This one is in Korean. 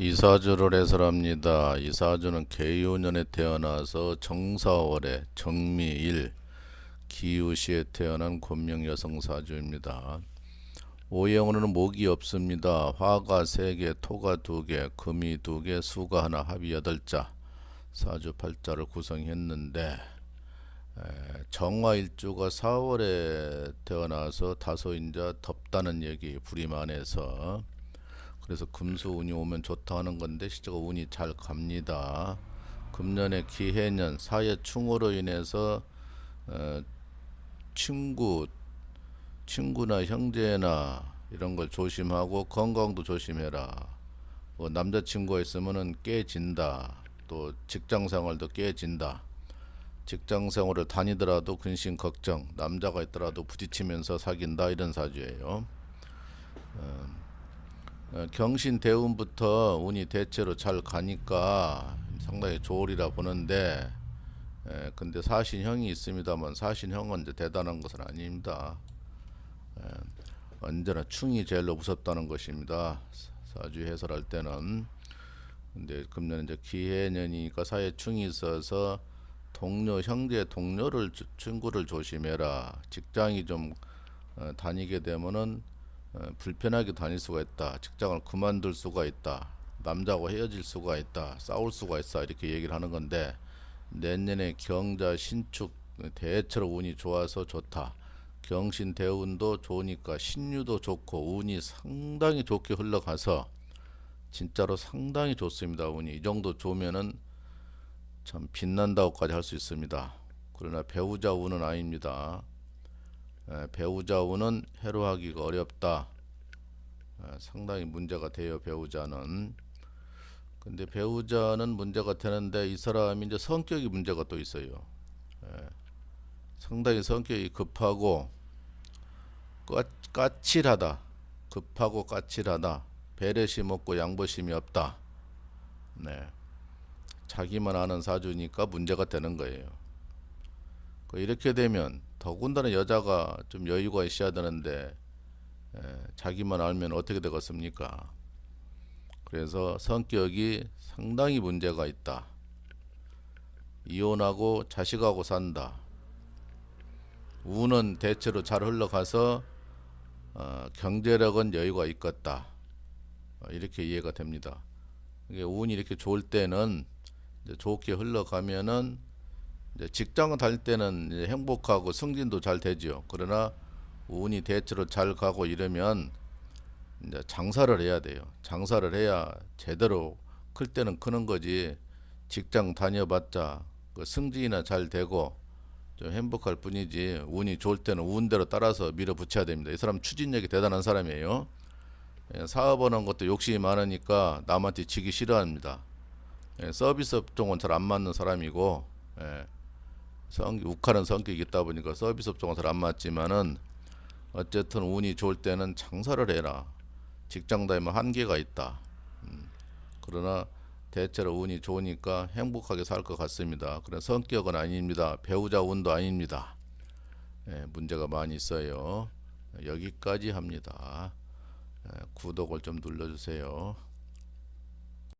이사주를 해설합니다. 이사주는 개유년에 태어나서 정사월에 정미일 기우시에 태어난 권명 여성 사주입니다. 오행으로는 목이 없습니다. 화가 3개, 토가 2개, 금이 2개, 수가 하나, 합이 8자 사주 8자를 구성했는데 에, 정화일주가 4월에 태어나서 다소 이제 덥다는 얘기 불이만해서 그래서 금수 운이 오면 좋다 하는 건데 실제가 운이 잘 갑니다. 금년에 기해년 사회충으로 인해서 어, 친구 친구나 형제나 이런 걸 조심하고 건강도 조심해라. 뭐 남자친구가 있으면은 깨진다. 또 직장 생활도 깨진다. 직장 생활을 다니더라도 근심 걱정. 남자가 있더라도 부딪히면서 사귄다 이런 사주예요. 어, 경신 대운부터 운이 대체로 잘 가니까 상당히 좋으리라 보는데 에, 근데 사신형이 있습니다만 사신형은 이제 대단한 것은 아닙니다. 에, 언제나 충이 제일로 무섭다는 것입니다. 사- 사주 해설할 때는 근데 금년 이제 기해년이니까 사회 충이 있어서 동료 형제 동료를 조- 친구를 조심해라. 직장이 좀 어, 다니게 되면은 어, 불편하게 다닐 수가 있다. 직장을 그만둘 수가 있다. 남자하고 헤어질 수가 있다. 싸울 수가 있어. 이렇게 얘기를 하는 건데 내년에 경자 신축 대체로 운이 좋아서 좋다. 경신 대운도 좋으니까 신유도 좋고 운이 상당히 좋게 흘러가서 진짜로 상당히 좋습니다. 운이 이 정도 좋으면은 참 빛난다고까지 할 수 있습니다. 그러나 배우자 운은 아닙니다. 에, 배우자 운은 해로하기가 어렵다. 에, 상당히 문제가 돼요 배우자는. 근데 배우자는 문제가 되는데 이 사람이 이제 성격이 문제가 또 있어요. 에, 상당히 성격이 급하고 까, 까칠하다. 급하고 까칠하다. 배려심 없고 양보심이 없다. 네. 자기만 아는 사주니까 문제가 되는 거예요. 그 이렇게 되면 더군다나 여자가 좀 여유가 있어야 되는데 에, 자기만 알면 어떻게 되겠습니까? 그래서 성격이 상당히 문제가 있다. 이혼하고 자식하고 산다. 운은 대체로 잘 흘러가서 어, 경제력은 여유가 있겠다. 어, 이렇게 이해가 됩니다. 이게 운이 이렇게 좋을 때는 좋게 흘러가면은 직장을 다닐 때는 행복하고 승진도 잘 되죠. 그러나 운이 대체로 잘 가고 이러면 이제 장사를 해야 돼요. 장사를 해야 제대로 클 때는 크는 거지. 직장 다녀봤자 그 승진이나 잘 되고 좀 행복할 뿐이지 운이 좋을 때는 운대로 따라서 밀어붙여야 됩니다. 이 사람 추진력이 대단한 사람이에요. 예, 사업하는 것도 욕심이 많으니까 남한테 지기 싫어합니다. 예, 서비스 업종은 잘 안 맞는 사람이고 예, 성, 욱하는 성격이 있다 보니까 서비스 업종은 잘안 맞지만은 어쨌든 운이 좋을 때는 장사를 해라. 직장 다니면 한계가 있다. 음, 그러나 대체로 운이 좋으니까 행복하게 살 것 같습니다. 그런 성격은 아닙니다. 배우자 운도 아닙니다. 예, 문제가 많이 있어요. 여기까지 합니다. 예, 구독을 좀 눌러주세요.